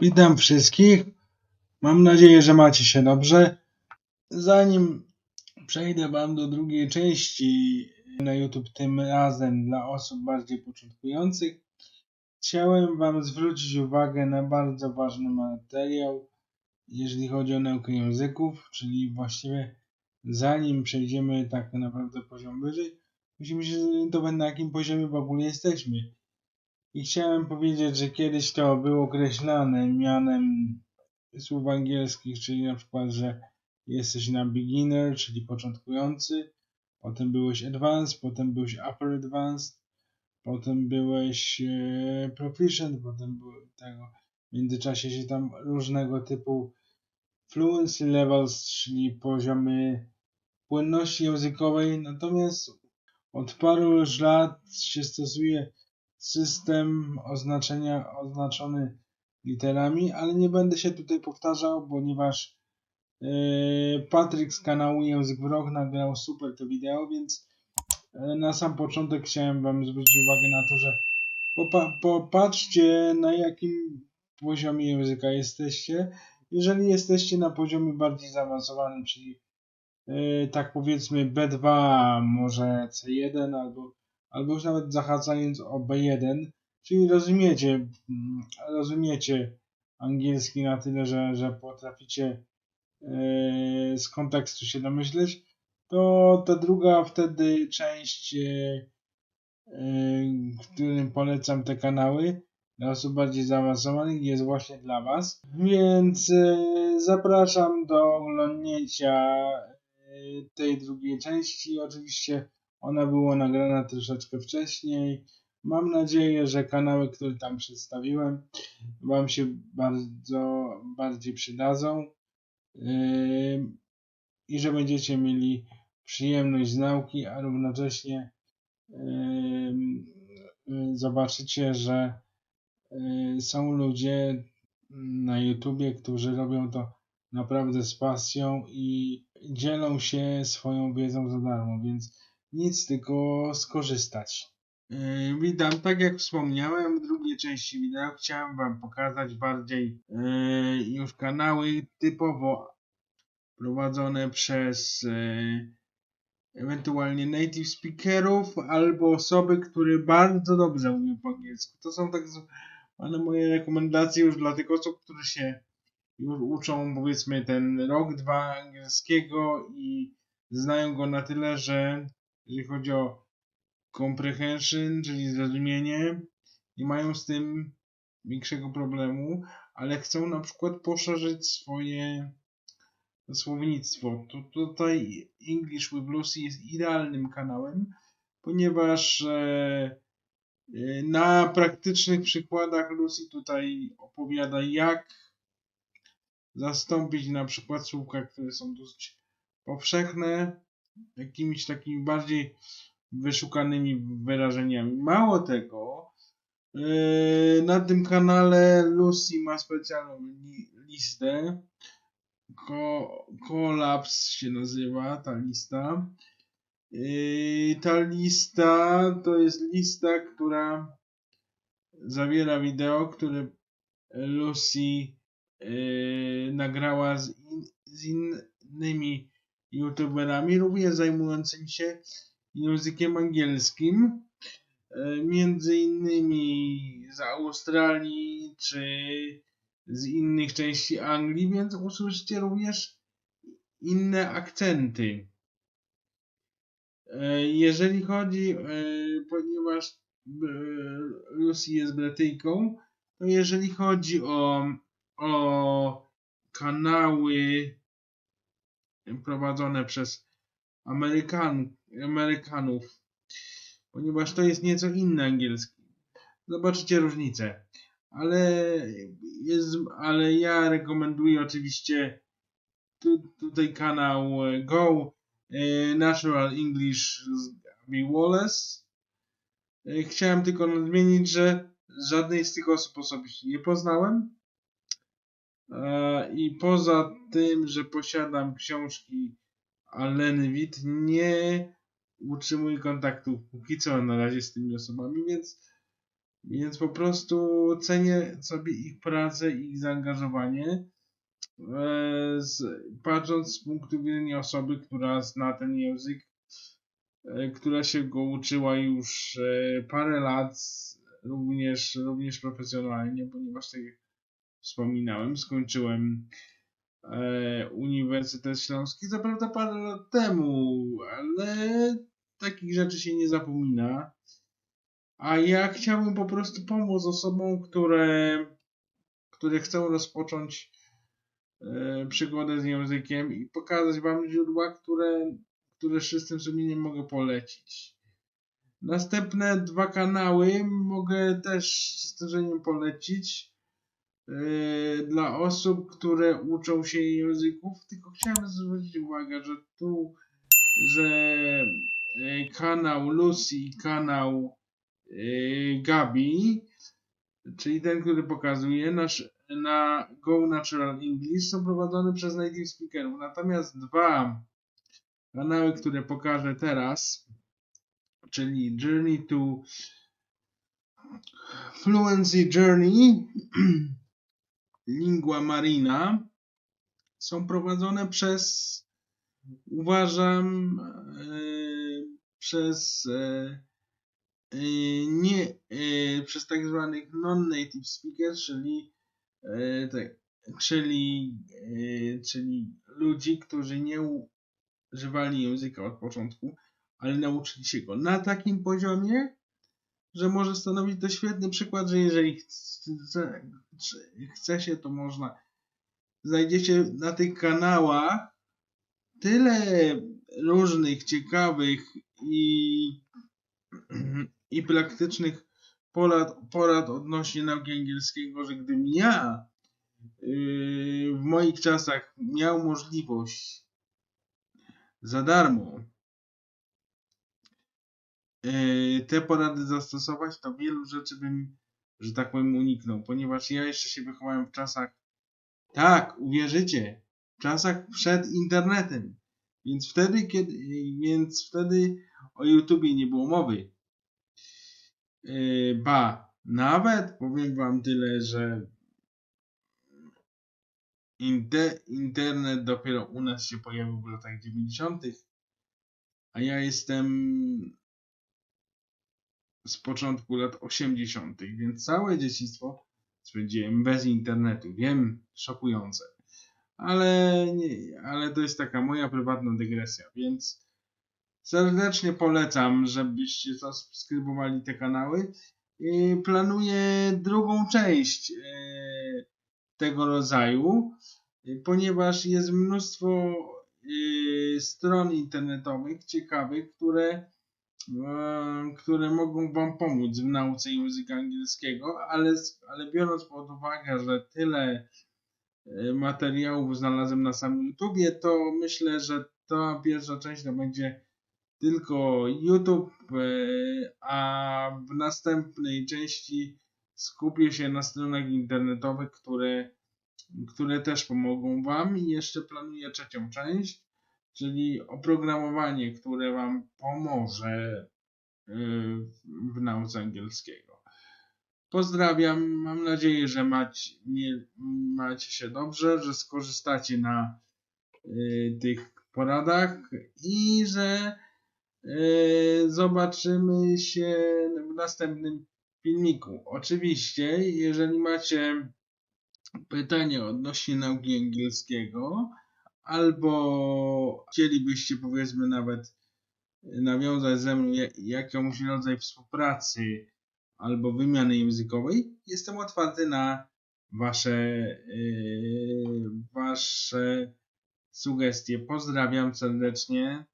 Witam wszystkich. Mam nadzieję, że macie się dobrze. Zanim przejdę Wam do drugiej części na YouTube, tym razem dla osób bardziej początkujących, chciałem Wam zwrócić uwagę na bardzo ważny materiał, jeżeli chodzi o naukę języków, czyli właściwie zanim przejdziemy tak naprawdę poziom wyżej, musimy się zorientować na jakim poziomie w ogóle jesteśmy. I chciałem powiedzieć, że kiedyś to było określane mianem słów angielskich, czyli na przykład, że jesteś na beginner, czyli początkujący, potem byłeś advanced, potem byłeś upper advanced, potem byłeś e, proficient, potem było tego. W międzyczasie się tam różnego typu fluency levels, czyli poziomy płynności językowej, natomiast od paru już lat się stosuje system oznaczenia oznaczony literami, ale nie będę się tutaj powtarzał, ponieważ yy, Patryk z kanału Język w Rok nagrał super to wideo, więc yy, na sam początek chciałem Wam zwrócić uwagę na to, że popa- popatrzcie na jakim poziomie języka jesteście. Jeżeli jesteście na poziomie bardziej zaawansowanym, czyli yy, tak powiedzmy B2, może C1 albo albo już nawet zahaczając o B1, czyli rozumiecie, mm, rozumiecie angielski na tyle, że, że potraficie yy, z kontekstu się domyśleć, to ta druga wtedy część, yy, w którym polecam te kanały dla osób bardziej zaawansowanych jest właśnie dla Was. Więc zapraszam do oglądnięcia tej drugiej części. Oczywiście ona była nagrana troszeczkę wcześniej. Mam nadzieję, że kanały, które tam przedstawiłem, Wam się bardzo bardziej przydadzą i że będziecie mieli przyjemność z nauki, a równocześnie zobaczycie, że yy, są ludzie na YouTubie, którzy robią to naprawdę z pasją i dzielą się swoją wiedzą za darmo, więc nic, tylko skorzystać. Yy, witam, tak jak wspomniałem w drugiej części wideo chciałem Wam pokazać bardziej yy, już kanały typowo prowadzone przez yy, ewentualnie native speakerów albo osoby, które bardzo dobrze mówią po angielsku. To są tak zwane moje rekomendacje już dla tych osób, które się już uczą powiedzmy ten rok, dwa angielskiego i znają go na tyle, że jeżeli chodzi o comprehension, czyli zrozumienie, nie mają z tym większego problemu, ale chcą na przykład poszerzyć swoje słownictwo. To tutaj English with Lucy jest idealnym kanałem, ponieważ e, e, na praktycznych przykładach Lucy tutaj opowiada, jak zastąpić na przykład słówka, które są dosyć powszechne, jakimiś takimi bardziej wyszukanymi wyrażeniami. Mało tego, yy, na tym kanale Lucy ma specjalną li listę. Ko Kolaps się nazywa ta lista. Yy, ta lista to jest lista, która zawiera wideo, które Lucy yy, nagrała z, in z innymi youtuberami, również zajmującymi się językiem angielskim, e, między innymi z Australii czy z innych części Anglii, więc usłyszycie również inne akcenty. E, jeżeli chodzi, e, ponieważ Lucy jest Brytyjką, to jeżeli chodzi o, o kanały prowadzone przez Amerykan, Amerykanów, ponieważ to jest nieco inny angielski. Zobaczycie różnicę. Ale, jest, ale ja rekomenduję oczywiście tu, tutaj kanał Go e, Natural English z Gabi Wallace. E, chciałem tylko nadmienić, że żadnej z tych osób osobiście nie poznałem. E, I poza tym, że posiadam książki Aleny Witt, nie utrzymuję kontaktów póki co na razie z tymi osobami, więc Więc po prostu cenię sobie ich pracę, ich zaangażowanie. E, z, patrząc z punktu widzenia osoby, która zna ten język, e, która się go uczyła już parę lat, również, również profesjonalnie, ponieważ tak jak wspominałem, skończyłem e, Uniwersytet Śląski, co prawda parę lat temu, ale takich rzeczy się nie zapomina. A ja chciałbym po prostu pomóc osobom, które, które chcą rozpocząć e, przygodę z językiem i pokazać Wam źródła, które, które z czystym sumieniem mogę polecić. Następne dwa kanały mogę też z zdarzeniem polecić dla osób, które uczą się języków, tylko chciałem zwrócić uwagę, że tu, że yy, kanał Lucy i kanał yy, Gabi, czyli ten, który pokazuje nasz, na Go Natural English są prowadzone przez native speakerów. Natomiast dwa kanały, które pokażę teraz, czyli Journey to Fluency Journey, Lingua Marina, są prowadzone przez, uważam, e, przez e, e, nie, przez tak zwanych non-native speakers, czyli, czyli, czyli ludzi, którzy nie używali języka od początku, ale nauczyli się go na takim poziomie, że może stanowić to świetny przykład, że jeżeli chce, chce się, to można. Znajdziecie na tych kanałach tyle różnych ciekawych i, i praktycznych porad, porad odnośnie nauki angielskiego, że gdybym ja yy, w moich czasach miał możliwość za darmo te porady zastosować, to wielu rzeczy bym, że tak powiem, uniknął, ponieważ ja jeszcze się wychowałem w czasach, tak, uwierzycie, w czasach przed internetem. Więc wtedy, kiedy, więc wtedy o YouTubie nie było mowy. Yy, ba, nawet powiem wam tyle, że inte, internet dopiero u nas się pojawił w latach 90., a ja jestem z początku lat 80., więc całe dzieciństwo spędziłem bez internetu. Wiem, szokujące. Ale, nie, ale to jest taka moja prywatna dygresja, więc serdecznie polecam, żebyście zasubskrybowali te kanały. I planuję drugą część e, tego rodzaju, e, ponieważ jest mnóstwo e, stron internetowych ciekawych, które które mogą Wam pomóc w nauce języka angielskiego, ale, ale biorąc pod uwagę, że tyle e, materiałów znalazłem na samym YouTubie, to myślę, że ta pierwsza część to będzie tylko YouTube, e, a w następnej części skupię się na stronach internetowych, które, które też pomogą Wam. I jeszcze planuję trzecią część, czyli oprogramowanie, które Wam pomoże y, w nauce angielskiego. Pozdrawiam, mam nadzieję, że macie, nie, macie się dobrze, że skorzystacie na y, tych poradach i że y, zobaczymy się w następnym filmiku. Oczywiście, jeżeli macie pytania odnośnie nauki angielskiego, albo chcielibyście powiedzmy nawet nawiązać ze mną ja- jakąś rodzaj współpracy albo wymiany językowej, jestem otwarty na wasze, yy, wasze sugestie. Pozdrawiam serdecznie.